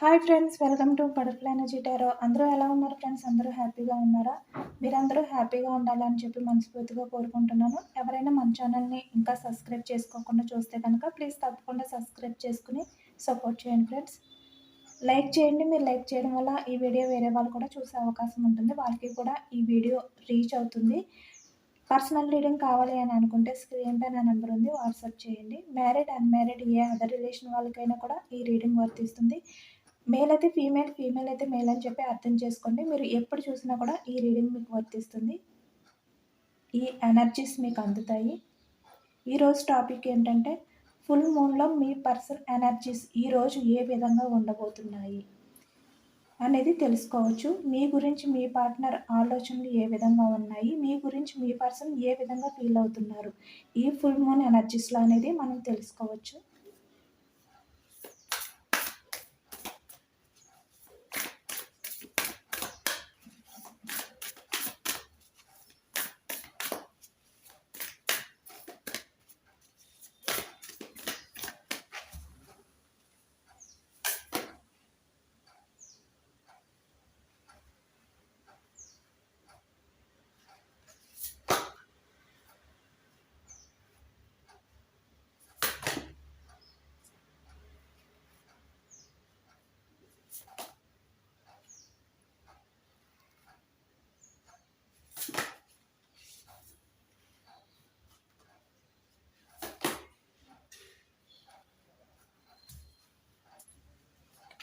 Hi friends welcome to butterfly energy tarot అందరూ ఎలా ఉన్నారు ఫ్రెండ్స్ అందరూ హ్యాపీగా ఉన్నారా? మీరందరూ హ్యాపీగా ఉండాలని చెప్పి మనస్ఫూర్తిగా కోరుకుంటున్నాను. ఎవరైనా మన ఛానల్ని ఇంకా సబ్స్క్రైబ్ చేసుకోకుండా చూస్తే కనుక ప్లీజ్ తప్పకుండా సబ్స్క్రైబ్ చేసుకుని సపోర్ట్ చేయండి ఫ్రెండ్స్ లైక్ చేయండి మీరు లైక్ చేయడం వల్ల ఈ వీడియో వేరే వాళ్ళు కూడా చూసే అవకాశం ఉంటుంది. వాళ్ళకి కూడా ఈ వీడియో రీచ్ అవుతుంది. పర్సనల్ రీడింగ్ కావాలి అని అనుకుంటే స్క్రీన్ పైన నెంబర్ ఉంది వాట్సాప్ చేయండి. మ్యారీడ్ అన్మ్యారీడ్ ఏ అదర్ రిలేషన్ వాళ్ళకైనా కూడా ఈ రీడింగ్ వర్తిస్తుంది మేల్ అయితే ఫీమేల్ ఫీమేల్ అయితే మేల్ అని చెప్పి అర్థం చేసుకోండి. మీరు ఎప్పుడు చూసినా కూడా ఈ రీడింగ్ మీకు వర్తిస్తుంది. ఈ ఎనర్జీస్ మీకు అందుతాయి. ఈరోజు టాపిక్ ఏంటంటే ఫుల్ మూన్లో మీ పర్సన్ ఎనర్జీస్ ఈరోజు ఏ విధంగా ఉండబోతున్నాయి అనేది తెలుసుకోవచ్చు. మీ గురించి మీ పార్ట్నర్ ఆలోచనలు ఏ విధంగా ఉన్నాయి? మీ గురించి మీ పర్సన్ ఏ విధంగా ఫీల్ అవుతున్నారు? ఈ ఫుల్ మూన్ ఎనర్జీస్లో అనేది మనం తెలుసుకోవచ్చు.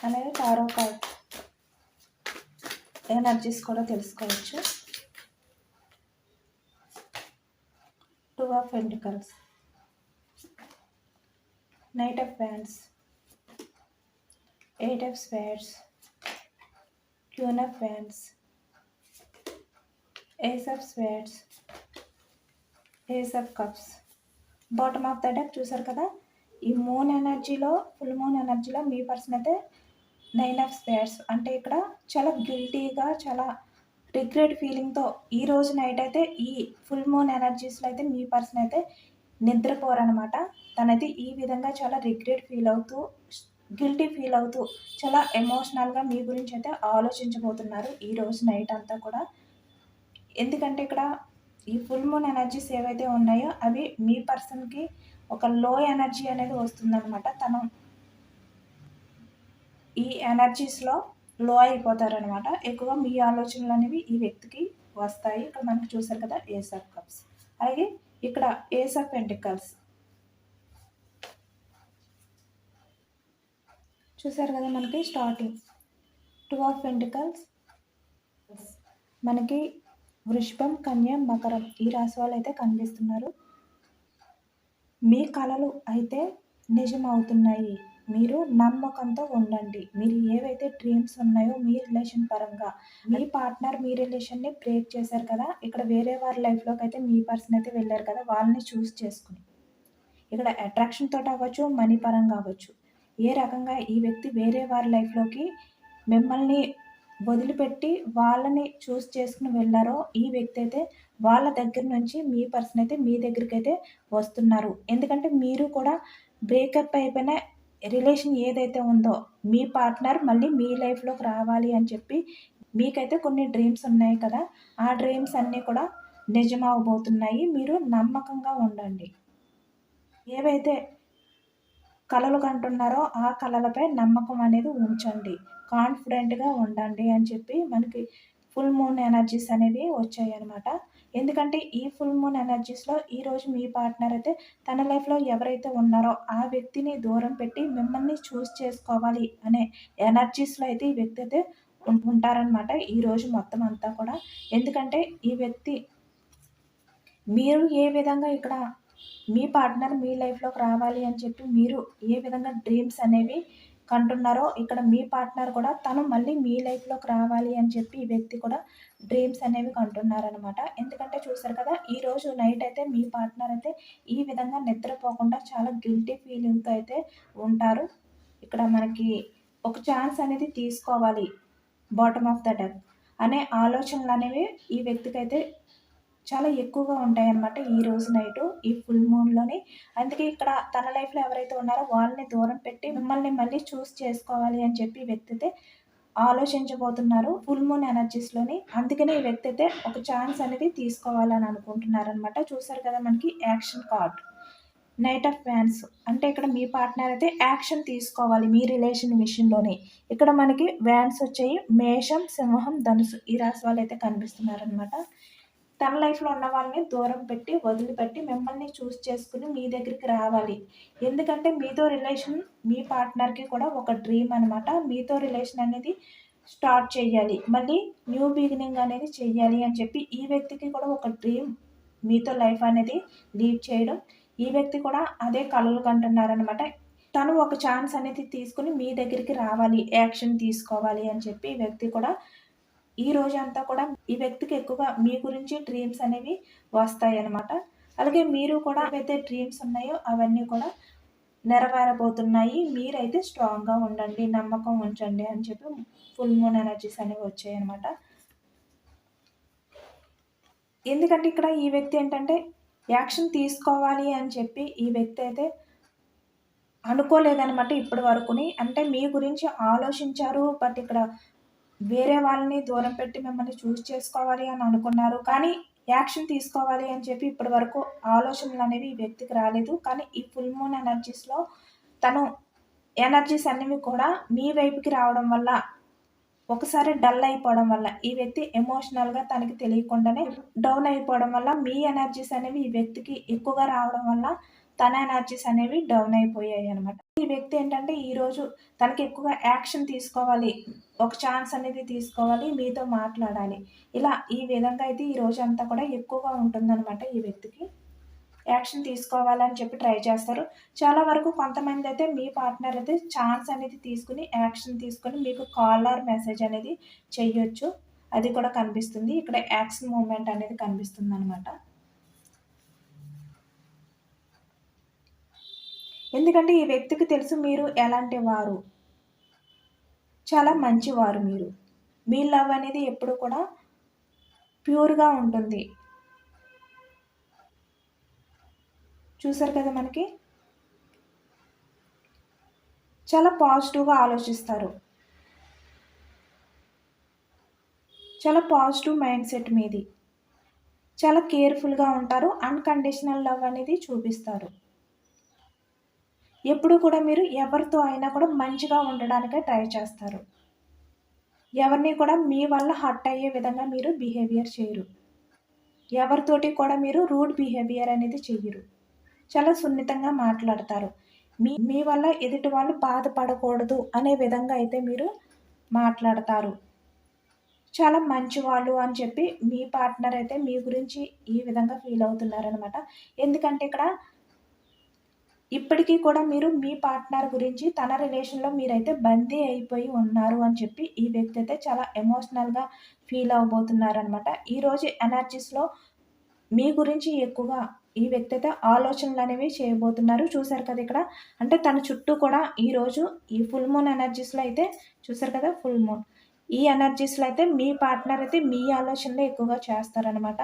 అనేది టారో కార్డ్. ఎనర్జీస్ కూడా తెలుసుకోవచ్చు. Two of pentacles knight of wands eight of swords queen of wands ace of swords ace of cups. Bottom of the deck చూసారు కదా? ఈ మూన్ ఎనర్జీలో ఫుల్ మూన్ ఎనర్జీలో మీ పర్సన్ అయితే నైన్ ఆఫ్ స్పేర్స్ అంటే ఇక్కడ చాలా గిల్టీగా చాలా రిగ్రెట్ ఫీలింగ్తో ఈ రోజు నైట్ అయితే ఈ ఫుల్ మూన్ ఎనర్జీస్లో అయితే మీ పర్సన్ అయితే నిద్రపోరనమాట తనైతే ఈ విధంగా చాలా రిగ్రెట్ ఫీల్ అవుతూ గిల్టీ ఫీల్ అవుతూ చాలా ఎమోషనల్గా మీ గురించి అయితే ఆలోచించబోతున్నారు ఈ రోజు నైట్ అంతా కూడా. ఎందుకంటే ఇక్కడ ఈ ఫుల్ మూన్ ఎనర్జీస్ ఏవైతే ఉన్నాయో అవి మీ పర్సన్కి ఒక లో ఎనర్జీ అనేది వస్తుందన్నమాట. తను ఈ ఎనర్జీస్లో లో అయిపోతారనమాట ఎక్కువ మీ ఆలోచనలు అనేవి ఈ వ్యక్తికి వస్తాయి. ఇక్కడ మనకి చూసారు కదా ఏస్ ఆఫ్ కప్స్ అలాగే ఇక్కడ ఏస్ ఆఫ్ పెంటికల్స్ చూసారు కదా మనకి స్టార్టింగ్ టూ ఆఫ్ పెంటికల్స్ మనకి వృషభం కన్య మకరం ఈ రాశి వాళ్ళు అయితే కనిపిస్తున్నారు. మీ కళలు అయితే నిజం అవుతున్నాయి మీరు నమ్మకంతో ఉండండి. మీరు ఏవైతే డ్రీమ్స్ ఉన్నాయో మీ రిలేషన్ పరంగా. మీ పార్ట్నర్ మీ రిలేషన్ని బ్రేక్ చేశారు కదా ఇక్కడ వేరే వారి లైఫ్లోకి అయితే మీ పర్సన్ అయితే వెళ్ళారు కదా వాళ్ళని చూస్ చేసుకుని. ఇక్కడ అట్రాక్షన్ తోటి అవ్వచ్చు మనీ పరంగా అవ్వచ్చు. ఏ రకంగా ఈ వ్యక్తి వేరే వారి లైఫ్లోకి మిమ్మల్ని వదిలిపెట్టి వాళ్ళని చూస్ చేసుకుని వెళ్ళారో ఈ వ్యక్తి అయితే వాళ్ళ దగ్గర నుంచి మీ పర్సన్ అయితే మీ దగ్గరికి అయితే వస్తున్నారు. ఎందుకంటే మీరు కూడా బ్రేకప్ అయిపోయిన రిలేషన్ ఏదైతే ఉందో మీ పార్ట్నర్ మళ్ళీ మీ లైఫ్లోకి రావాలి అని చెప్పి మీకైతే కొన్ని డ్రీమ్స్ ఉన్నాయి కదా. ఆ డ్రీమ్స్ అన్నీ కూడా నిజమవబోతున్నాయి. మీరు నమ్మకంగా ఉండండి. ఏవైతే కళలు కంటున్నారో ఆ కళలపై నమ్మకం అనేది ఉంచండి. కాన్ఫిడెంట్గా ఉండండి అని చెప్పి మనకి ఫుల్ మూన్ ఎనర్జీస్ అనేవి వచ్చాయి అనమాట ఎందుకంటే ఈ ఫుల్ మూన్ ఎనర్జీస్లో ఈరోజు మీ పార్ట్నర్ అయితే తన లైఫ్లో ఎవరైతే ఉన్నారో ఆ వ్యక్తిని దూరం పెట్టి మిమ్మల్ని చూస్ చేసుకోవాలి అనే ఎనర్జీస్లో అయితే ఈ వ్యక్తి అయితే ఉంటారనమాట ఈరోజు మొత్తం అంతా కూడా. ఎందుకంటే ఈ వ్యక్తి మీరు ఏ విధంగా ఇక్కడ మీ పార్ట్నర్ మీ లైఫ్లోకి రావాలి అని చెప్పి మీరు ఏ విధంగా డ్రీమ్స్ అనేవి కంటున్నారో ఇక్కడ మీ పార్ట్నర్ కూడా తను మళ్ళీ మీ లైఫ్లోకి రావాలి అని చెప్పి ఈ వ్యక్తి కూడా డ్రీమ్స్ అనేవి కంటున్నారనమాట ఎందుకంటే చూసారు కదా ఈరోజు నైట్ అయితే మీ పార్ట్నర్ అయితే ఈ విధంగా నిద్రపోకుండా చాలా గిల్టీ ఫీలింగ్తో అయితే ఉంటారు. ఇక్కడ మనకి ఒక ఛాన్స్ అనేది తీసుకోవాలి బాటమ్ ఆఫ్ ద డెక్ అనే ఆలోచనలు అనేవి ఈ వ్యక్తికి అయితే చాలా ఎక్కువగా ఉంటాయన్నమాట ఈ రోజు నైట్ ఈ ఫుల్ మూన్లోనే. అందుకే ఇక్కడ తన లైఫ్లో ఎవరైతే ఉన్నారో వాళ్ళని దూరం పెట్టి మిమ్మల్ని మళ్ళీ చూస్ చేసుకోవాలి అని చెప్పి వ్యక్తి అయితే ఆలోచించబోతున్నారు ఫుల్ మూన్ ఎనర్జీస్లోని. అందుకనే ఈ వ్యక్తి అయితే ఒక ఛాన్స్ అనేది తీసుకోవాలని అనుకుంటున్నారనమాట చూసారు కదా మనకి action card knight of wands. అంటే ఇక్కడ మీ పార్ట్నర్ అయితే యాక్షన్ తీసుకోవాలి మీ రిలేషన్ విషయంలోనే. ఇక్కడ మనకి వ్యాన్స్ వచ్చాయి మేషం సింహం ధనుసు ఈ రాశి వాళ్ళు అయితే కనిపిస్తున్నారనమాట తన లైఫ్లో ఉన్న వాళ్ళని దూరం పెట్టి వదిలిపెట్టి మిమ్మల్ని చూస్ చేసుకుని మీ దగ్గరికి రావాలి. ఎందుకంటే మీతో రిలేషన్ మీ పార్ట్నర్కి కూడా ఒక డ్రీమ్ అనమాట మీతో రిలేషన్ అనేది స్టార్ట్ చేయాలి. మళ్ళీ న్యూ బిగినింగ్ అనేది చెయ్యాలి అని చెప్పి ఈ వ్యక్తికి కూడా ఒక డ్రీమ్ మీతో లైఫ్ అనేది లీడ్ చేయడం. ఈ వ్యక్తి కూడా అదే కళలు కంటున్నారనమాట తను ఒక ఛాన్స్ అనేది తీసుకుని మీ దగ్గరికి రావాలి యాక్షన్ తీసుకోవాలి అని చెప్పి ఈ వ్యక్తి కూడా ఈ రోజు అంతా కూడా ఈ వ్యక్తికి ఎక్కువగా మీ గురించి డ్రీమ్స్ అనేవి వస్తాయి అన్నమాట అలాగే మీరు కూడా ఏవైతే డ్రీమ్స్ ఉన్నాయో అవన్నీ కూడా నెరవేరబోతున్నాయి. మీరైతే స్ట్రాంగ్గా ఉండండి నమ్మకం ఉంచండి అని చెప్పి ఫుల్ మూన్ ఎనర్జీస్ అనేవి వచ్చాయి అనమాట ఎందుకంటే ఇక్కడ ఈ వ్యక్తి ఏంటంటే యాక్షన్ తీసుకోవాలి అని చెప్పి ఈ వ్యక్తి అయితే అనుకోలేదనమాట ఇప్పటి వరకుని. అంటే మీ గురించి ఆలోచించారు బట్ ఇక్కడ వేరే వాళ్ళని దూరం పెట్టి మిమ్మల్ని చూస్ చేసుకోవాలి అని అనుకున్నారు. కానీ యాక్షన్ తీసుకోవాలి అని చెప్పి ఇప్పటి వరకు ఆలోచనలు అనేవి ఈ వ్యక్తికి రాలేదు. కానీ ఈ ఫుల్ మూన్ ఎనర్జీస్లో తను ఎనర్జీస్ అనేవి కూడా మీ వైపుకి రావడం వల్ల ఒకసారి డల్ అయిపోవడం వల్ల ఈ వ్యక్తి ఎమోషనల్గా తనకి తెలియకుండానే డౌన్ అయిపోవడం వల్ల మీ ఎనర్జీస్ అనేవి ఈ వ్యక్తికి ఎక్కువగా రావడం వల్ల తన ఎనర్జీస్ అనేవి డౌన్ అయిపోయాయి అనమాట ఈ వ్యక్తి ఏంటంటే ఈరోజు తనకి ఎక్కువగా యాక్షన్ తీసుకోవాలి ఒక ఛాన్స్ అనేది తీసుకోవాలి మీతో మాట్లాడాలి. ఇలా ఈ విధంగా అయితే ఈ రోజు అంతా కూడా ఎక్కువగా ఉంటుందన్నమాట ఈ వ్యక్తికి. యాక్షన్ తీసుకోవాలని చెప్పి ట్రై చేస్తారు. చాలా వరకు కొంతమంది అయితే మీ పార్ట్నర్ అయితే ఛాన్స్ అనేది తీసుకుని యాక్షన్ తీసుకుని మీకు కాల్ ఆర్ మెసేజ్ అనేది చెయ్యొచ్చు. అది కూడా కనిపిస్తుంది. ఇక్కడ యాక్షన్ మూమెంట్ అనేది కనిపిస్తుంది అనమాట ఎందుకంటే ఈ వ్యక్తికి తెలుసు మీరు ఎలాంటి వారు. చాలా మంచివారు మీరు. మీ లవ్ అనేది ఎప్పుడు కూడా ప్యూర్గా ఉంటుంది. చూసారు కదా మనకి? చాలా పాజిటివ్గా ఆలోచిస్తారు. చాలా పాజిటివ్ మైండ్ సెట్ మీది. చాలా కేర్ఫుల్గా ఉంటారు. అన్కండిషనల్ లవ్ అనేది చూపిస్తారు. ఎప్పుడు కూడా మీరు ఎవరితో అయినా కూడా మంచిగా ఉండడానికే ట్రై చేస్తారు. ఎవరిని కూడా మీ వల్ల హర్ట్ అయ్యే విధంగా మీరు బిహేవియర్ చేయరు. ఎవరితోటి కూడా మీరు రూడ్ బిహేవియర్ అనేది చెయ్యరు. చాలా సున్నితంగా మాట్లాడతారు. మీ మీ వల్ల ఎదుటి వాళ్ళు బాధపడకూడదు అనే విధంగా అయితే మీరు మాట్లాడతారు. చాలా మంచి వాళ్ళు అని చెప్పి మీ పార్ట్నర్ అయితే మీ గురించి ఈ విధంగా ఫీల్ అవుతున్నారనమాట ఎందుకంటే ఇక్కడ ఇప్పటికీ కూడా మీరు మీ పార్ట్నర్ గురించి తన రిలేషన్లో మీరైతే బందీ అయిపోయి ఉన్నారు అని చెప్పి ఈ వ్యక్తి అయితే చాలా ఎమోషనల్గా ఫీల్ అవబోతున్నారనమాట ఈరోజు ఎనర్జీస్లో మీ గురించి ఎక్కువగా ఈ వ్యక్తి అయితే ఆలోచనలు అనేవి చేయబోతున్నారు. చూసారు కదా ఇక్కడ? అంటే తన చుట్టూ కూడా ఈరోజు ఈ ఫుల్ మూన్ ఎనర్జీస్లో అయితే చూసారు కదా? Full moon. ఈ ఎనర్జీస్లో అయితే మీ పార్ట్నర్ అయితే మీ ఆలోచనలు ఎక్కువగా చేస్తారనమాట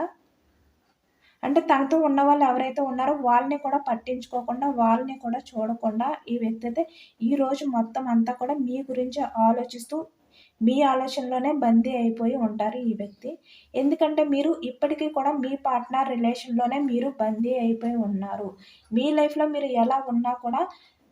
అంటే తనతో ఉన్న వాళ్ళు ఎవరైతే ఉన్నారో వాళ్ళని కూడా పట్టించుకోకుండా వాళ్ళని కూడా చూడకుండా ఈ వ్యక్తి అయితే ఈరోజు మొత్తం అంతా కూడా మీ గురించి ఆలోచిస్తూ మీ ఆలోచనలోనే బందీ అయిపోయి ఉంటారు ఈ వ్యక్తి. ఎందుకంటే మీరు ఇప్పటికీ కూడా మీ పార్ట్నర్ రిలేషన్లోనే మీరు బందీ అయిపోయి ఉన్నారు. మీ లైఫ్లో మీరు ఎలా ఉన్నా కూడా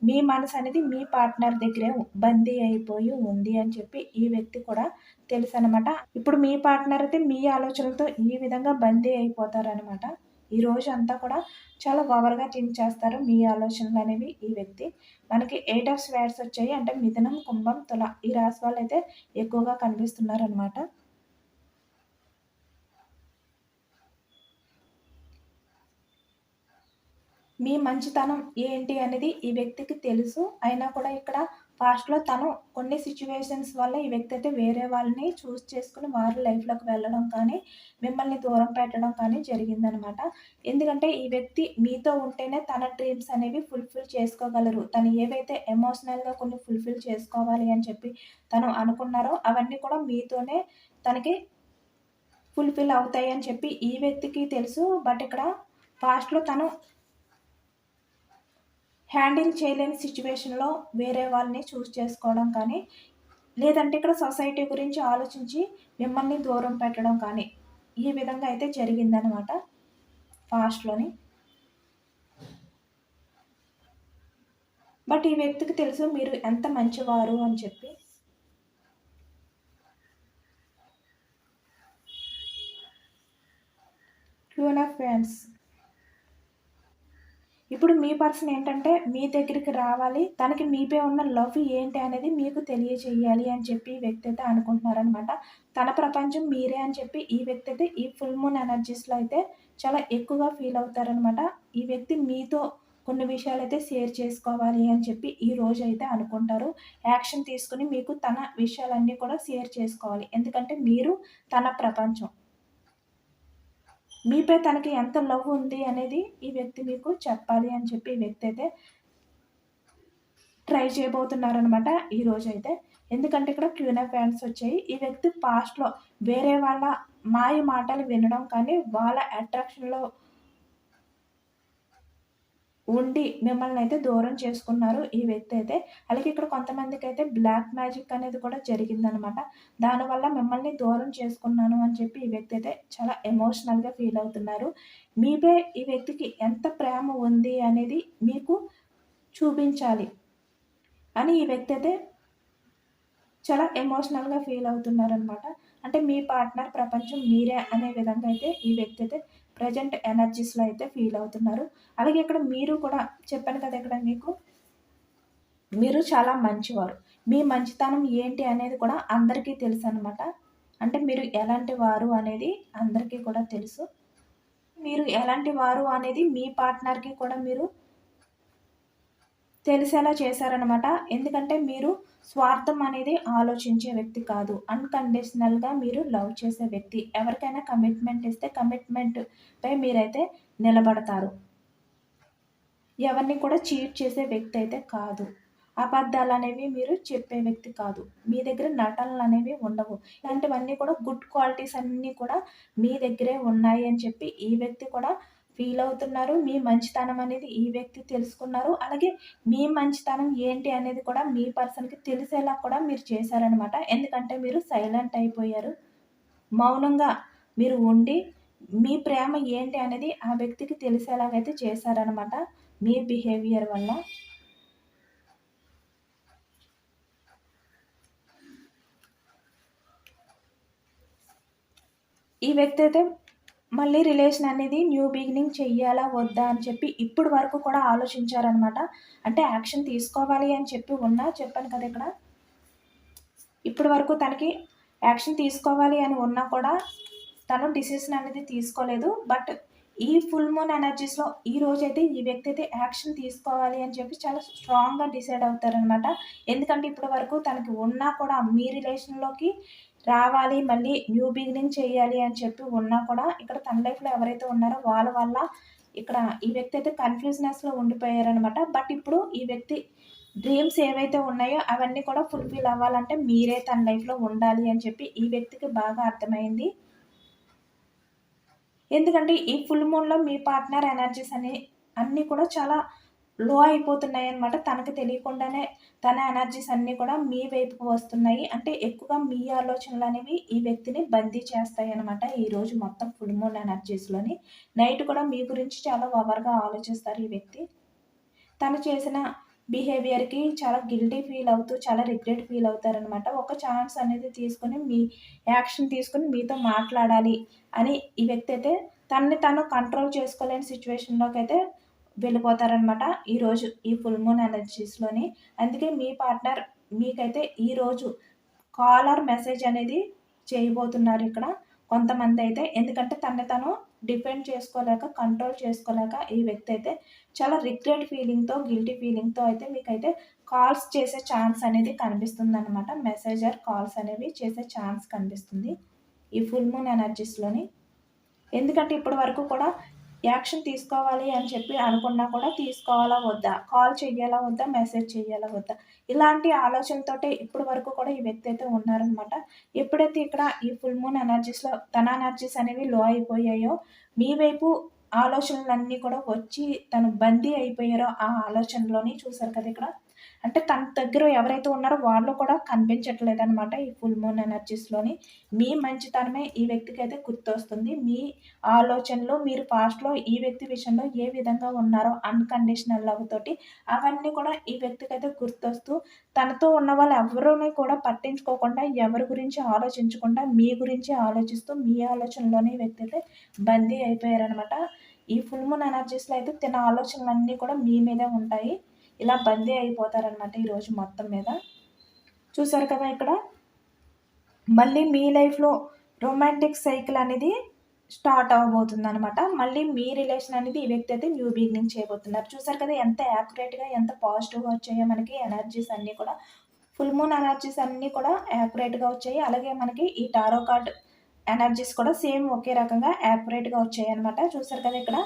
మీ మనసు అనేది మీ పార్ట్నర్ దగ్గరే బందీ అయిపోయి ఉంది అని చెప్పి ఈ వ్యక్తి కూడా తెలుసు అనమాట ఇప్పుడు మీ పార్ట్నర్ అయితే మీ ఆలోచనలతో ఈ విధంగా బందీ అయిపోతారనమాట ఈ రోజు అంతా కూడా చాలా ఓవర్గా థింక్ చేస్తారు మీ ఆలోచనలు అనేవి ఈ వ్యక్తి. మనకి ఎయిట్ ఆఫ్ స్వేర్స్ వచ్చాయి. అంటే మిథునం కుంభం తుల ఈ రాశి వాళ్ళు అయితే ఎక్కువగా కనిపిస్తున్నారు అనమాట మీ మంచితనం ఏంటి అనేది ఈ వ్యక్తికి తెలుసు. అయినా కూడా ఇక్కడ పాస్ట్లో తను కొన్ని సిచ్యువేషన్స్ వల్ల ఈ వ్యక్తి అయితే వేరే వాళ్ళని చూస్ చేసుకుని వారి లైఫ్లోకి వెళ్ళడం కానీ మిమ్మల్ని దూరం పెట్టడం కానీ జరిగిందనమాట ఎందుకంటే ఈ వ్యక్తి మీతో ఉంటేనే తన డ్రీమ్స్ అనేవి ఫుల్ఫిల్ చేసుకోగలరు. తను ఏవైతే ఎమోషనల్గా కొన్ని ఫుల్ఫిల్ చేసుకోవాలి అని చెప్పి తను అనుకున్నారో అవన్నీ కూడా మీతోనే తనకి ఫుల్ఫిల్ అవుతాయి అని చెప్పి ఈ వ్యక్తికి తెలుసు. బట్ ఇక్కడ పాస్ట్లో తను హ్యాండిల్ చేయలేని సిచ్యువేషన్లో వేరే వాళ్ళని చూస్ చేసుకోవడం కానీ లేదంటే ఇక్కడ సొసైటీ గురించి ఆలోచించి మిమ్మల్ని దూరం పెట్టడం కానీ ఈ విధంగా అయితే జరిగిందనమాట పాస్ట్లోని. బట్ ఈ వ్యక్తికి తెలుసు మీరు ఎంత మంచివారు అని చెప్పి. క్యూన్ ఆఫ్ ఫ్యాన్స్. ఇప్పుడు మీ పర్సన్ ఏంటంటే మీ దగ్గరికి రావాలి తనకి మీపై ఉన్న లవ్ ఏంటి అనేది మీకు తెలియచేయాలి అని చెప్పి ఈ వ్యక్తి అయితే అనుకుంటున్నారనమాట. తన ప్రపంచం మీరే అని చెప్పి ఈ వ్యక్తి అయితే ఈ ఫుల్ మూన్ ఎనర్జీస్లో అయితే చాలా ఎక్కువగా ఫీల్ అవుతారనమాట. ఈ వ్యక్తి మీతో కొన్ని విషయాలు అయితే షేర్ చేసుకోవాలి అని చెప్పి ఈ రోజు అయితే అనుకుంటారు. యాక్షన్ తీసుకుని మీకు తన విషయాలన్నీ కూడా షేర్ చేసుకోవాలి. ఎందుకంటే మీరు తన ప్రపంచం. మీపై తనకి ఎంత లవ్ ఉంది అనేది ఈ వ్యక్తి మీకు చెప్పాలి అని చెప్పి ఈ వ్యక్తి అయితే ట్రై చేయబోతున్నారనమాట ఈ ఎందుకంటే ఇక్కడ క్యూనా ఫ్యాన్స్ వచ్చాయి. ఈ వ్యక్తి పాస్ట్లో వేరే వాళ్ళ మాయ మాటలు వినడం కానీ వాళ్ళ అట్రాక్షన్లో ఉండి మిమ్మల్ని అయితే దూరం చేసుకున్నారు ఈ వ్యక్తి అయితే. అలాగే ఇక్కడ కొంతమందికి అయితే బ్లాక్ మ్యాజిక్ అనేది కూడా జరిగిందనమాట. దానివల్ల మిమ్మల్ని దూరం చేసుకున్నాను అని చెప్పి ఈ వ్యక్తి అయితే చాలా ఎమోషనల్గా ఫీల్ అవుతున్నారు. మీపై ఈ వ్యక్తికి ఎంత ప్రేమ ఉంది అనేది మీకు చూపించాలి అని ఈ వ్యక్తి అయితే చాలా ఎమోషనల్గా ఫీల్ అవుతున్నారనమాట. అంటే మీ పార్ట్నర్ ప్రపంచం మీరే అనే విధంగా అయితే ఈ వ్యక్తి అయితే ప్రజెంట్ ఎనర్జీస్లో అయితే ఫీల్ అవుతున్నారు. అలాగే ఇక్కడ మీరు కూడా చెప్పాను కదా ఇక్కడ మీకు. మీరు చాలా మంచివారు. మీ మంచితనం ఏంటి అనేది కూడా అందరికీ తెలుసు అనమాట అంటే మీరు ఎలాంటి వారు అనేది అందరికీ కూడా తెలుసు. మీరు ఎలాంటి వారు అనేది మీ పార్ట్నర్కి కూడా మీరు తెలిసేలా చేశారనమాట ఎందుకంటే మీరు స్వార్థం అనేది ఆలోచించే వ్యక్తి కాదు. అన్కండిషనల్గా మీరు లవ్ చేసే వ్యక్తి. ఎవరికైనా కమిట్మెంట్ ఇస్తే కమిట్మెంట్పై మీరైతే నిలబడతారు. ఎవరిని కూడా చీట్ చేసే వ్యక్తి అయితే కాదు. అబద్ధాలు అనేవి మీరు చెప్పే వ్యక్తి కాదు. మీ దగ్గర నటనలు అనేవి ఉండవు. ఇలాంటివన్నీ కూడా గుడ్ క్వాలిటీస్ అన్నీ కూడా మీ దగ్గరే ఉన్నాయి అని చెప్పి ఈ వ్యక్తి కూడా ఫీల్ అవుతున్నారు మీ మంచితనం అనేది ఈ వ్యక్తి తెలుసుకున్నారు అలాగే మీ మంచితనం ఏంటి అనేది కూడా మీ పర్సన్కి తెలిసేలా కూడా మీరు చేశారనమాట ఎందుకంటే మీరు సైలెంట్ అయిపోయారు. మౌనంగా మీరు ఉండి మీ ప్రేమ ఏంటి అనేది ఆ వ్యక్తికి తెలిసేలాగైతే చేశారనమాట మీ బిహేవియర్ వల్ల. ఈ వ్యక్తి అయితే మళ్ళీ రిలేషన్ అనేది న్యూ బిగినింగ్ చెయ్యాలా వద్దా అని చెప్పి ఇప్పుడు వరకు కూడా ఆలోచించారనమాట అంటే యాక్షన్ తీసుకోవాలి అని చెప్పి ఉన్నా చెప్పాను కదా ఇక్కడ. ఇప్పుడు వరకు తనకి యాక్షన్ తీసుకోవాలి అని ఉన్నా కూడా తను డిసిషన్ అనేది తీసుకోలేదు. బట్ ఈ ఫుల్ మూన్ ఎనర్జీస్లో ఈ రోజు అయితే ఈ వ్యక్తి అయితే యాక్షన్ తీసుకోవాలి అని చెప్పి చాలా స్ట్రాంగ్గా డిసైడ్ అవుతారనమాట ఎందుకంటే ఇప్పటి వరకు తనకి ఉన్నా కూడా మీ రిలేషన్లోకి రావాలి మళ్ళీ న్యూ బిగినింగ్ చేయాలి అని చెప్పి ఉన్నా కూడా ఇక్కడ తన లైఫ్లో ఎవరైతే ఉన్నారో వాళ్ళ వల్ల ఇక్కడ ఈ వ్యక్తి అయితే కన్ఫ్యూజ్నెస్లో ఉండిపోయారనమాట బట్ ఇప్పుడు ఈ వ్యక్తి డ్రీమ్స్ ఏవైతే ఉన్నాయో అవన్నీ కూడా ఫుల్ఫిల్ అవ్వాలంటే మీరే తన లైఫ్లో ఉండాలి అని చెప్పి ఈ వ్యక్తికి బాగా అర్థమైంది. ఎందుకంటే ఈ ఫుల్ మూన్లో మీ పార్ట్నర్ ఎనర్జీస్ అని అన్నీ కూడా చాలా లో అయిపోతున్నాయి అనమాట తనకు తెలియకుండానే తన ఎనర్జీస్ అన్నీ కూడా మీ వైపుకు వస్తున్నాయి. అంటే ఎక్కువగా మీ ఆలోచనలు అనేవి ఈ వ్యక్తిని బందీ చేస్తాయి అనమాట ఈరోజు మొత్తం ఫుల్ మూన్ ఎనర్జీస్లోని నైట్ కూడా మీ గురించి చాలా ఓవర్గా ఆలోచిస్తారు ఈ వ్యక్తి. తను చేసిన బిహేవియర్కి చాలా గిల్టీ ఫీల్ అవుతూ చాలా రిగ్రెట్ ఫీల్ అవుతారనమాట ఒక ఛాన్స్ అనేది తీసుకొని మీ యాక్షన్ తీసుకొని మీతో మాట్లాడాలి అని ఈ వ్యక్తి అయితే తనని తను కంట్రోల్ చేసుకోలేని సిచ్యువేషన్లోకి అయితే వెళ్ళిపోతారనమాట ఈరోజు ఈ ఫుల్ మూన్ ఎనర్జీస్లోని అందుకే మీ పార్ట్నర్ మీకైతే ఈరోజు కాల్ ఆర్ మెసేజ్ అనేది చేయబోతున్నారు ఇక్కడ. కొంతమంది అయితే ఎందుకంటే తనని తను డిపెండ్ చేసుకోలేక కంట్రోల్ చేసుకోలేక ఈ వ్యక్తి అయితే చాలా రిగ్రెట్ ఫీలింగ్తో గిల్టీ ఫీలింగ్తో అయితే మీకైతే కాల్స్ చేసే ఛాన్స్ అనేది కనిపిస్తుంది అనమాట మెసేజర్ కాల్స్ అనేవి చేసే ఛాన్స్ కనిపిస్తుంది ఈ ఫుల్ మూన్ ఎనర్జీస్లోని ఎందుకంటే ఇప్పటి వరకు కూడా యాక్షన్ తీసుకోవాలి అని చెప్పి అనుకున్నా కూడా తీసుకోవాలా వద్దా? కాల్ చేయాలా వద్దా? మెసేజ్ చేయాలా వద్దా? ఇలాంటి ఆలోచనతోటే ఇప్పటి వరకు కూడా ఈ వ్యక్తి అయితే ఉన్నారనమాట ఎప్పుడైతే ఇక్కడ ఈ ఫుల్ మూన్ ఎనర్జీస్లో తన ఎనర్జీస్ అనేవి లో అయిపోయాయో మీ వైపు ఆలోచనలన్నీ కూడా వచ్చి తను బందీ అయిపోయారో ఆ ఆలోచనలోని చూసారు కదా ఇక్కడ. అంటే తన దగ్గర ఎవరైతే ఉన్నారో వాళ్ళు కూడా కనిపించట్లేదు అనమాట ఈ ఫుల్ మూన్ ఎనర్జీస్లోని మీ మంచితనమే ఈ వ్యక్తికి అయితే గుర్తొస్తుంది. మీ ఆలోచనలు మీరు పాస్ట్లో ఈ వ్యక్తి విషయంలో ఏ విధంగా ఉన్నారో అన్కండిషనల్ లవ్ తోటి అవన్నీ కూడా ఈ వ్యక్తికి అయితే గుర్తొస్తూ తనతో ఉన్న వాళ్ళు ఎవరిని కూడా పట్టించుకోకుండా ఎవరి గురించి ఆలోచించకుండా మీ గురించి ఆలోచిస్తూ మీ ఆలోచనలోనే ఈ వ్యక్తి అయితే బందీ అయిపోయారనమాట ఈ ఫుల్ మూన్ ఎనర్జీస్లో అయితే తిన ఆలోచనలన్నీ కూడా మీ మీదే ఉంటాయి. ఇలా బందీ అయిపోతారనమాట ఈరోజు మొత్తం మీద. చూసారు కదా ఇక్కడ? మళ్ళీ మీ లైఫ్లో రొమాంటిక్ సైకిల్ అనేది స్టార్ట్ అవ్వబోతుంది అనమాట మళ్ళీ మీ రిలేషన్ అనేది ఈ వ్యక్తి అయితే న్యూ బిగినింగ్ చేయబోతున్నారు. చూసారు కదా ఎంత యాక్యురేట్గా ఎంత పాజిటివ్గా వచ్చాయో మనకి ఎనర్జీస్ అన్నీ కూడా ఫుల్ మూన్ ఎనర్జీస్ అన్నీ కూడా యాక్యురేట్గా వచ్చాయి. అలాగే మనకి ఈ టారో కార్డ్ ఎనర్జీస్ కూడా సేమ్ ఒకే రకంగా యాక్యురేట్గా వచ్చాయి అనమాట చూసారు కదా ఇక్కడ?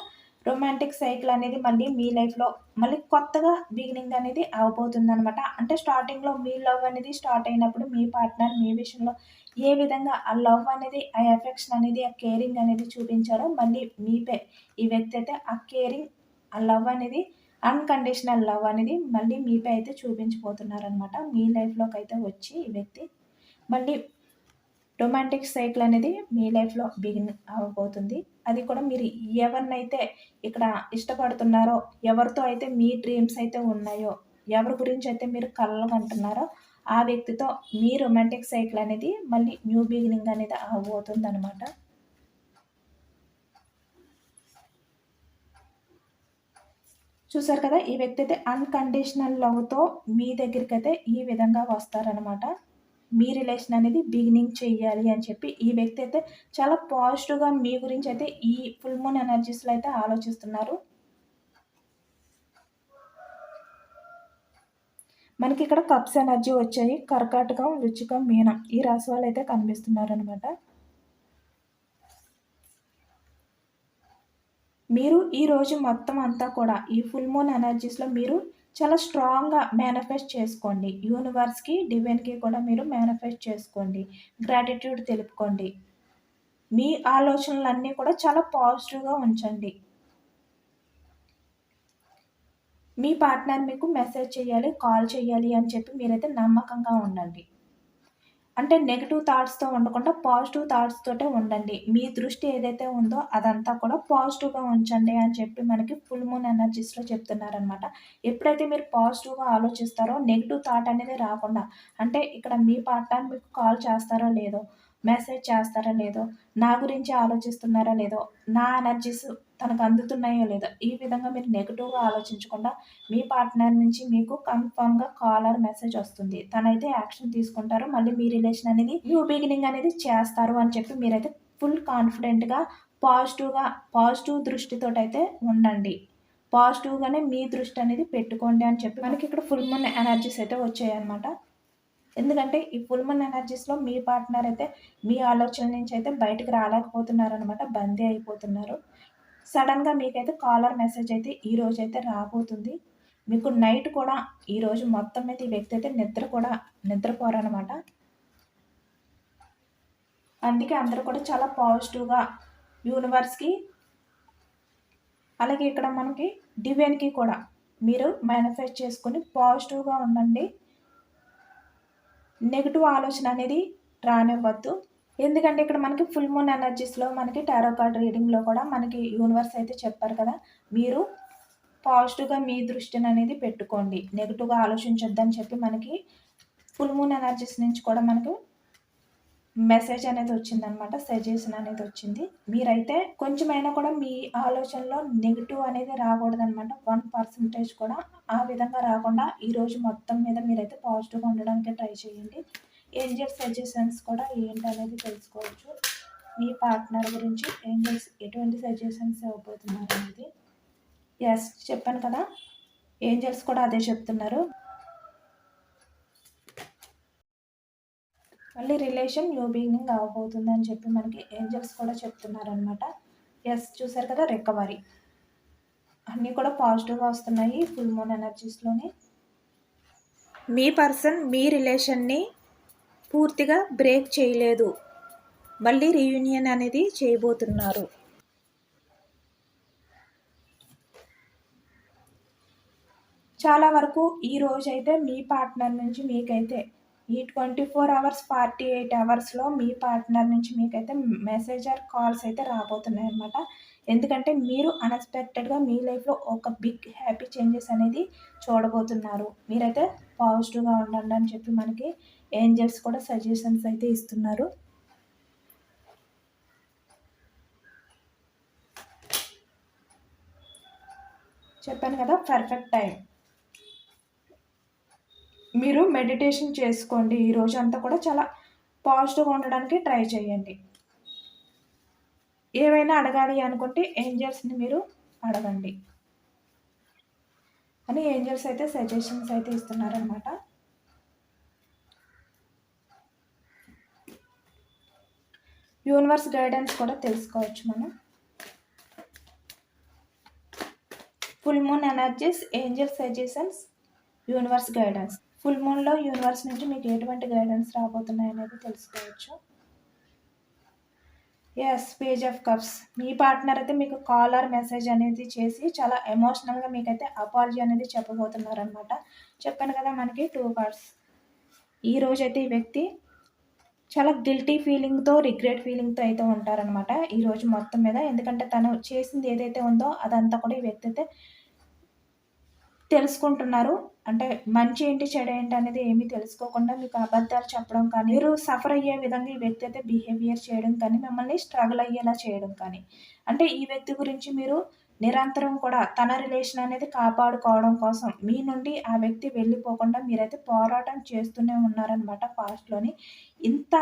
రొమాంటిక్ సైకిల్ అనేది మళ్ళీ మీ లైఫ్లో మళ్ళీ కొత్తగా బిగినింగ్ అనేది అవబోతుంది అనమాట అంటే స్టార్టింగ్లో మీ లవ్ అనేది స్టార్ట్ అయినప్పుడు మీ పార్ట్నర్ మీ విషయంలో ఏ విధంగా ఆ లవ్ అనేది ఆ ఎఫెక్షన్ అనేది ఆ కేరింగ్ అనేది చూపించారో మళ్ళీ మీపై ఈ వ్యక్తి అయితే ఆ కేరింగ్ ఆ లవ్ అనేది అన్కండిషనల్ లవ్ అనేది మళ్ళీ మీపై అయితే చూపించిపోతున్నారనమాట మీ లైఫ్లోకి అయితే వచ్చి ఈ వ్యక్తి మళ్ళీ రొమాంటిక్ సైకిల్ అనేది మీ లైఫ్లో బిగిన్ అవ్వబోతుంది అది కూడా మీరు ఎవరినైతే ఇక్కడ ఇష్టపడుతున్నారో ఎవరితో అయితే మీ డ్రీమ్స్ అయితే ఉన్నాయో ఎవరి గురించి అయితే మీరు కలగంటున్నారో ఆ వ్యక్తితో మీ రొమాంటిక్ సైకిల్ అనేది మళ్ళీ న్యూ బిగినింగ్ అనేది అవబోతుంది అనమాట చూసారు కదా ఈ వ్యక్తి అయితే అన్కండిషనల్ లవ్తో మీ దగ్గరికి అయితే ఈ విధంగా వస్తారనమాట మీ రిలేషన్ అనేది బిగినింగ్ చెయ్యాలి అని చెప్పి ఈ వ్యక్తి అయితే చాలా పాజిటివ్గా మీ గురించి అయితే ఈ ఫుల్ మూన్ ఎనర్జీస్లో అయితే ఆలోచిస్తున్నారు. మనకి ఇక్కడ కప్స్ ఎనర్జీ వచ్చాయి. కర్కాటకం రుచికం మీనం ఈ రాశి వాళ్ళు అయితే కనిపిస్తున్నారు అనమాట మీరు ఈ రోజు మొత్తం అంతా కూడా ఈ ఫుల్ మూన్ ఎనర్జీస్లో మీరు చాలా స్ట్రాంగ్గా మేనిఫెస్ట్ చేసుకోండి. యూనివర్స్కి డివైన్కి కూడా మీరు మేనిఫెస్ట్ చేసుకోండి. గ్రాటిట్యూడ్ తెలుపుకోండి. మీ ఆలోచనలన్నీ కూడా చాలా పాజిటివ్గా ఉంచండి. మీ పార్ట్నర్ మీకు మెసేజ్ చేయాలి కాల్ చేయాలి అని చెప్పి మీరైతే నమ్మకంగా ఉండండి. అంటే నెగిటివ్ థాట్స్తో ఉండకుండా పాజిటివ్ థాట్స్ తోటే ఉండండి. మీ దృష్టి ఏదైతే ఉందో అదంతా కూడా పాజిటివ్గా ఉంచండి అని చెప్పి మనకి ఫుల్ మూన్ ఎనర్జీస్లో చెప్తున్నారనమాట ఎప్పుడైతే మీరు పాజిటివ్గా ఆలోచిస్తారో నెగిటివ్ థాట్ అనేది రాకుండా అంటే ఇక్కడ మీ పార్ట్నర్ మీకు కాల్ చేస్తారో లేదో మెసేజ్ చేస్తారో లేదో నా గురించి ఆలోచిస్తున్నారో లేదో నా ఎనర్జీస్ తనకు అందుతున్నాయో లేదో ఈ విధంగా మీరు నెగిటివ్గా ఆలోచించకుండా మీ పార్ట్నర్ నుంచి మీకు కన్ఫామ్గా కాల్ ఆర్ మెసేజ్ వస్తుంది. తనైతే యాక్షన్ తీసుకుంటారు. మళ్ళీ మీ రిలేషన్ అనేది న్యూ బిగినింగ్ అనేది చేస్తారు అని చెప్పి మీరైతే ఫుల్ కాన్ఫిడెంట్గా పాజిటివ్గా పాజిటివ్ దృష్టితో అయితే ఉండండి. పాజిటివ్గానే మీ దృష్టి అనేది పెట్టుకోండి అని చెప్పి మనకి ఇక్కడ ఫుల్ మూన్ ఎనర్జీస్ అయితే వచ్చాయి అనమాట ఎందుకంటే ఈ ఫుల్ మన్ ఎనర్జీస్లో మీ పార్ట్నర్ అయితే మీ ఆలోచన నుంచి అయితే బయటకు రాలేకపోతున్నారు అనమాట బందీ అయిపోతున్నారు. సడన్గా మీకైతే కాలర్ మెసేజ్ అయితే ఈ రోజు అయితే రాబోతుంది. మీకు నైట్ కూడా ఈరోజు మొత్తం మీద ఈ వ్యక్తి అయితే నిద్ర కూడా నిద్రపోరనమాట. అందుకే అందరూ కూడా చాలా పాజిటివ్గా యూనివర్స్కి అలాగే ఇక్కడ మనకి డివైన్కి కూడా మీరు మేనిఫెస్ట్ చేసుకుని పాజిటివ్గా ఉండండి. నెగిటివ్ ఆలోచన అనేది రానివ్వద్దు. ఎందుకంటే ఇక్కడ మనకి ఫుల్ మూన్ ఎనర్జీస్లో మనకి టారో కార్డ్ రీడింగ్లో కూడా మనకి యూనివర్స్ అయితే చెప్పారు కదా మీరు పాజిటివ్గా మీ దృష్టిని అనేది పెట్టుకోండి. నెగిటివ్గా ఆలోచించొద్దని చెప్పి మనకి ఫుల్ మూన్ ఎనర్జీస్ నుంచి కూడా మనకు మెసేజ్ అనేది వచ్చిందనమాట సజెషన్ అనేది వచ్చింది. మీరైతే కొంచెమైనా కూడా మీ ఆలోచనలో నెగిటివ్ అనేది రాకూడదనమాట వన్ పర్సంటేజ్ కూడా ఆ విధంగా రాకుండా ఈరోజు మొత్తం మీద మీరైతే పాజిటివ్గా ఉండడానికి ట్రై చేయండి. ఏంజల్ సజెషన్స్ కూడా ఏంటి అనేది తెలుసుకోవచ్చు. మీ పార్ట్నర్ గురించి ఏంజల్స్ ఎటువంటి సజెషన్స్ ఇవ్వబోతున్నారు అనేది ఎస్ చెప్పాను కదా. ఏంజల్స్ కూడా అదే చెప్తున్నారు. మళ్ళీ రిలేషన్ న్యూ బిగినింగ్ అవ్వబోతుంది అని చెప్పి మనకి ఏంజల్స్ కూడా చెప్తున్నారనమాట ఎస్ చూసారు కదా రికవరీ. అన్నీ కూడా పాజిటివ్గా వస్తున్నాయి ఫుల్ మూన్ ఎనర్జీస్లోని మీ పర్సన్ మీ రిలేషన్ని పూర్తిగా బ్రేక్ చేయలేదు. మళ్ళీ రీయూనియన్ అనేది చేయబోతున్నారు. చాలా వరకు ఈ రోజు అయితే మీ పార్ట్నర్ నుంచి మీకైతే ఈ twenty four hours forty eight అవర్స్లో మీ పార్ట్నర్ నుంచి మీకైతే మెసేజర్ కాల్స్ అయితే రాబోతున్నాయి అనమాట ఎందుకంటే మీరు అన్ఎక్స్పెక్టెడ్గా మీ లైఫ్లో ఒక బిగ్ హ్యాపీ చేంజెస్ అనేది చూడబోతున్నారు. మీరైతే పాజిటివ్గా ఉండండి అని చెప్పి మనకి ఏంజల్స్ కూడా సజెషన్స్ అయితే ఇస్తున్నారు. చెప్పాను కదా పర్ఫెక్ట్ టైం మీరు మెడిటేషన్ చేసుకోండి. ఈ రోజు అంతా కూడా చాలా పాజిటివ్గా ఉండడానికి ట్రై చేయండి. ఏమైనా అడగాలి అనుకుంటే ఏంజల్స్ని మీరు అడగండి. అని ఏంజల్స్ అయితే సజెషన్స్ అయితే ఇస్తున్నారనమాట యూనివర్స్ గైడెన్స్ కూడా తెలుసుకోవచ్చు మనం. Full moon energies angel suggestions universe guidance full మూన్లో universe నుంచి మీకు ఎటువంటి గైడెన్స్ రాబోతున్నాయి అనేది తెలుసుకోవచ్చు. ఎస్ పేజ్ ఆఫ్ కప్స్ మీ పార్ట్నర్ అయితే మీకు కాల్ ఆర్ మెసేజ్ అనేది చేసి చాలా ఎమోషనల్గా మీకైతే అపాలజీ అనేది చెప్పబోతున్నారనమాట చెప్పాను కదా మనకి టూ కార్డ్స్ ఈ రోజైతే ఈ వ్యక్తి చాలా గిల్టీ ఫీలింగ్తో రిగ్రెట్ ఫీలింగ్తో అయితే ఉంటారనమాట ఈరోజు మొత్తం మీద. ఎందుకంటే తను చేసింది ఏదైతే ఉందో అదంతా కూడా ఈ వ్యక్తి అయితే తెలుసుకుంటున్నారు. అంటే మంచి ఏంటి చెడు ఏంటి అనేది ఏమీ తెలుసుకోకుండా మీకు అబద్ధాలు చెప్పడం కానీ మీరు సఫర్ అయ్యే విధంగా ఈ వ్యక్తి అయితే బిహేవియర్ చేయడం కానీ మిమ్మల్ని స్ట్రగుల్ అయ్యేలా చేయడం కానీ. అంటే ఈ వ్యక్తి గురించి మీరు నిరంతరం కూడా తన రిలేషన్ అనేది కాపాడుకోవడం కోసం మీ నుండి ఆ వ్యక్తి వెళ్ళిపోకుండా మీరైతే పోరాటం చేస్తూనే ఉన్నారనమాట పాస్ట్లోని ఇంత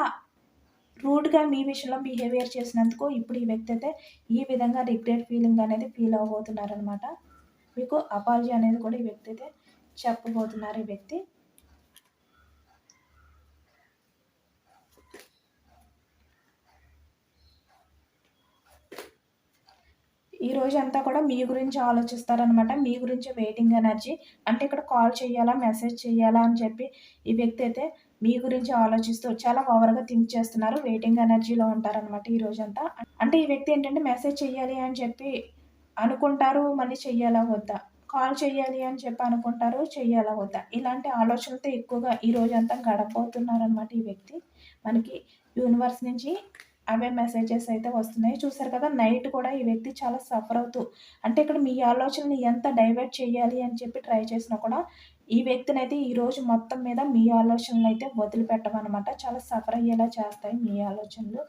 రూడ్గా మీ విషయంలో బిహేవియర్ చేసినందుకు ఇప్పుడు ఈ వ్యక్తి అయితే ఈ విధంగా రిగ్రెట్ ఫీలింగ్ అనేది ఫీల్ అవ్వబోతున్నారనమాట మీకు అపాలజీ అనేది కూడా ఈ వ్యక్తి అయితే చెప్పబోతున్నారు ఈ వ్యక్తి. ఈ రోజు అంతా కూడా మీ గురించి ఆలోచిస్తారనమాట మీ గురించి వెయిటింగ్ ఎనర్జీ అంటే ఇక్కడ కాల్ చేయాలా మెసేజ్ చేయాలా అని చెప్పి ఈ వ్యక్తి అయితే మీ గురించి ఆలోచిస్తూ చాలా ఓవర్గా థింక్ చేస్తున్నారు. వెయిటింగ్ ఎనర్జీలో ఉంటారనమాట ఈ రోజంతా. అంటే ఈ వ్యక్తి ఏంటంటే మెసేజ్ చేయాలి అని చెప్పి అనుకుంటారు మళ్ళీ చెయ్యాలా వద్దా? కాల్ చేయాలి అని చెప్పి అనుకుంటారు చెయ్యాలా వద్దా? ఇలాంటి ఆలోచనలతో ఎక్కువగా ఈ రోజంతా గడపోతున్నారనమాట ఈ వ్యక్తి. మనకి యూనివర్స్ నుంచి అవే మెసేజెస్ అయితే వస్తున్నాయి. చూసారు కదా నైట్ కూడా ఈ వ్యక్తి చాలా సఫర్ అవుతూ అంటే ఇక్కడ మీ ఆలోచనని ఎంత డైవర్ట్ చేయాలి అని చెప్పి ట్రై చేసినా కూడా ఈ వ్యక్తిని అయితే ఈరోజు మొత్తం మీద మీ ఆలోచనలు అయితే వదిలిపెట్టమన్నమాట చాలా సఫర్ అయ్యేలా చేస్తాయి మీ ఆలోచనలు.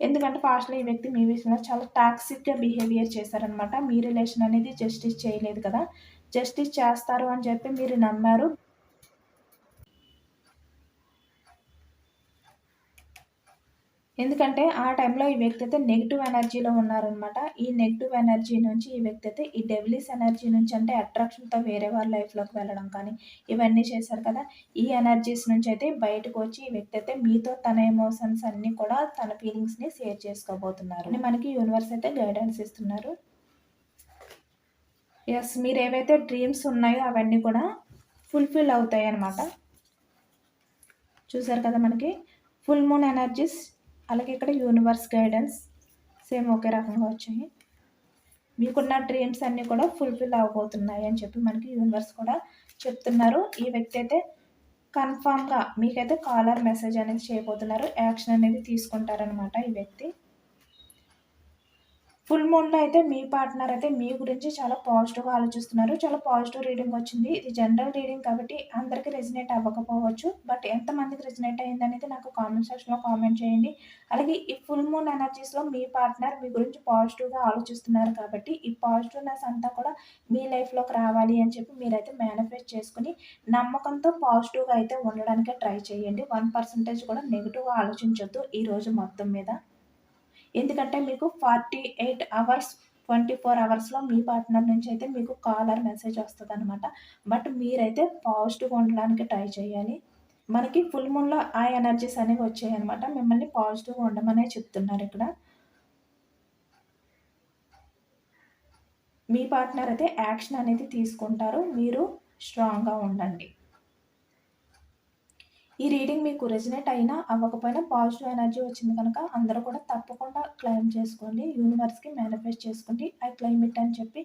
ఎందుకంటే పాస్ట్లో ఈ వ్యక్తి మీ విషయంలో చాలా టాక్సిక్గా బిహేవియర్ చేశారనమాట మీ రిలేషన్ అనేది జస్టిస్ చేయలేదు కదా. జస్టిస్ చేస్తారు అని చెప్పి మీరు నమ్మారు. ఎందుకంటే ఆ టైంలో ఈ వ్యక్తి అయితే నెగిటివ్ ఎనర్జీలో ఉన్నారనమాట. ఈ నెగిటివ్ ఎనర్జీ నుంచి ఈ వ్యక్తి అయితే ఈ డెవిలిస్ ఎనర్జీ నుంచి అంటే అట్రాక్షన్తో వేరే వాళ్ళ లైఫ్లోకి వెళ్ళడం కానీ ఇవన్నీ చేశారు కదా. ఈ ఎనర్జీస్ నుంచి అయితే బయటకు వచ్చి ఈ వ్యక్తి అయితే మీతో తన ఎమోషన్స్ అన్నీ కూడా తన ఫీలింగ్స్ని షేర్ చేసుకోబోతున్నారు. మనకి యూనివర్స్ అయితే గైడెన్స్ ఇస్తున్నారు. ఎస్ మీరు ఏవైతే డ్రీమ్స్ ఉన్నాయో అవన్నీ కూడా ఫుల్ఫిల్ అవుతాయి అన్నమాట చూసారు కదా మనకి? ఫుల్ మూన్ ఎనర్జీస్ అలాగే ఇక్కడ యూనివర్స్ గైడెన్స్ సేమ్ ఒకే రకంగా వచ్చాయి. మీకున్న డ్రీమ్స్ అన్నీ కూడా ఫుల్ఫిల్ అవబోతున్నాయి అని చెప్పి మనకి యూనివర్స్ కూడా చెప్తున్నారు. ఈ వ్యక్తి అయితే కన్ఫామ్గా మీకైతే కాలర్ మెసేజ్ అనేది చేయబోతున్నారు. యాక్షన్ అనేది తీసుకుంటారనమాట ఈ వ్యక్తి. ఫుల్ మూన్లో అయితే మీ పార్ట్నర్ అయితే మీ గురించి చాలా పాజిటివ్గా ఆలోచిస్తున్నారు. చాలా పాజిటివ్ రీడింగ్ వచ్చింది. ఇది జనరల్ రీడింగ్ కాబట్టి అందరికీ రెజినేట్ అవ్వకపోవచ్చు. బట్ ఎంతమందికి రెజినేట్ అయ్యిందనేది నాకు కామెంట్ సెక్షన్లో కామెంట్ చేయండి. అలాగే ఈ ఫుల్ మూన్ ఎనర్జీస్లో మీ పార్ట్నర్ మీ గురించి పాజిటివ్గా ఆలోచిస్తున్నారు కాబట్టి ఈ పాజిటివ్నెస్ అంతా కూడా మీ లైఫ్లోకి రావాలి అని చెప్పి మీరైతే మేనిఫెస్ట్ చేసుకుని నమ్మకంతో పాజిటివ్గా అయితే ఉండడానికే ట్రై చేయండి. వన్ పర్సెంటేజ్ కూడా నెగిటివ్గా ఆలోచించొద్దు ఈ రోజు మొత్తం మీద. ఎందుకంటే మీకు forty eight hours twenty four అవర్స్లో మీ పార్ట్నర్ నుంచి అయితే మీకు కాలర్ మెసేజ్ వస్తుంది అనమాట బట్ మీరైతే పాజిటివ్గా ఉండడానికి ట్రై చేయాలి. మనకి ఫుల్ మూన్లో ఆ ఎనర్జీస్ అనేవి వచ్చాయి అనమాట మిమ్మల్ని పాజిటివ్గా ఉండమనే చెప్తున్నారు ఇక్కడ. మీ పార్ట్నర్ అయితే యాక్షన్ అనేది తీసుకుంటారు. మీరు స్ట్రాంగ్గా ఉండండి. ఈ రీడింగ్ మీకు రెజినేట్ అయినా అవ్వకపోయినా పాజిటివ్ ఎనర్జీ వచ్చింది కనుక అందరూ కూడా తప్పకుండా క్లైమ్ చేసుకోండి. యూనివర్స్కి మేనిఫెస్ట్ చేసుకోండి. ఐ క్లైమ్ ఇట్ అని చెప్పి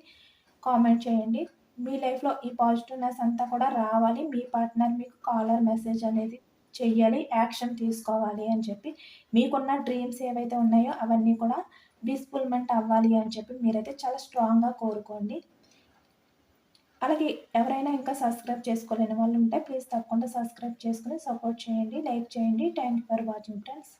కామెంట్ చేయండి. మీ లైఫ్లో ఈ పాజిటివ్నెస్ అంతా కూడా రావాలి. మీ పార్ట్నర్ మీకు కాలర్ మెసేజ్ అనేది చెయ్యాలి. యాక్షన్ తీసుకోవాలి అని చెప్పి. మీకున్న డ్రీమ్స్ ఏవైతే ఉన్నాయో అవన్నీ కూడా డిస్ఫుల్మెంట్ అవ్వాలి అని చెప్పి మీరైతే చాలా స్ట్రాంగ్గా కోరుకోండి. అలాగే ఎవరైనా ఇంకా సబ్స్క్రైబ్ చేసుకోలేని వాళ్ళు ఉంటే ప్లీజ్ తప్పకుండా సబ్స్క్రైబ్ చేసుకుని సపోర్ట్ చేయండి లైక్ చేయండి. Thank you for watching friends